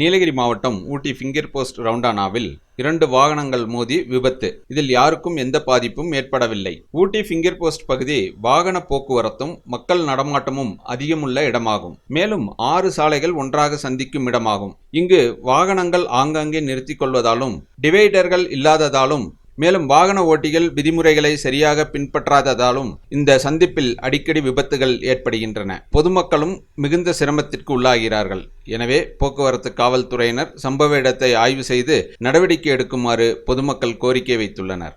நீலகிரி மாவட்டம் ஊட்டி finger post ரவுண்டானாவில் இரண்டு வாகனங்கள் மோதி விபத்து. இதில் யாருக்கும் எந்த பாதிப்பும் ஏற்படவில்லை. ஊட்டி ஃபிங்கர் போஸ்ட் பகுதி வாகன போக்குவரத்தும் மக்கள் நடமாட்டமும் அதிகமுள்ள இடமாகும். மேலும் ஆறு சாலைகள் ஒன்றாக சந்திக்கும் இடமாகும். இங்கு வாகனங்கள் ஆங்காங்கே நிறுத்திக் கொள்வதாலும் டிவைடர்கள் இல்லாததாலும் மேலும் வாகன ஓட்டிகள் விதிமுறைகளை சரியாக பின்பற்றாததாலும் இந்த சந்திப்பில் அடிக்கடி விபத்துகள் ஏற்படுகின்றன. பொதுமக்களும் மிகுந்த சிரமத்திற்கு உள்ளாகிறார்கள். எனவே போக்குவரத்து காவல்துறையினர் சம்பவ இடத்தை ஆய்வு செய்து நடவடிக்கை எடுக்குமாறு பொதுமக்கள் கோரிக்கை வைத்துள்ளனர்.